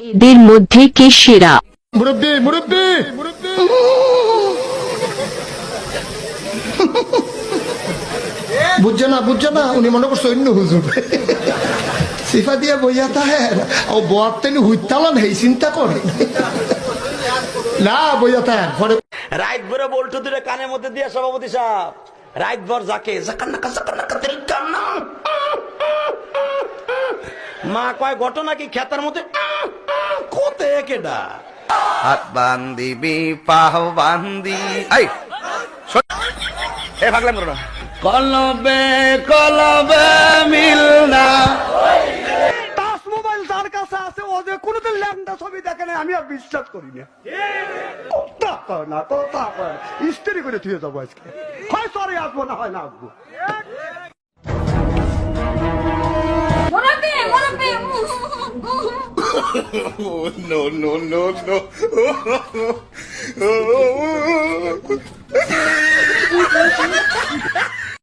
এদের মধ্যে কে সেরা? মুরব্বী মুরব্বী! বুঝছে না বুঝছে না? উনি মনে করছে অন্য হুজুর। সিফা দিয়া বইয়া তাহের। ও বোয়ার তেনি হুইতালান হেই চিন্তা করে। না বইয়া পরে রাইত ভরে বল্টু দূরে কানের মধ্যে দিয়ে সভাপতি সাহেব। রাইত ভর যাকে জাকান নাকা জাকান নাকা তেল কান্না মা কয় ঘটনা কি? খেতার মধ্যে কেডা? হাত বান্দিবি পাহ বান্দি এই শোন। এ ভাগলাম করো না। কলবে কলবে মিল না। টাচ মোবাইল যার কাছে আছে ও যে কোনোদিন ল্যাংটা ছবি দেখে না আমি আর বিশ্বাস করি না। কথা কয় না কথা কয় না। করে থুয়ে যাব আজকে। হয় সরে আসব না হয় না আসব no no no no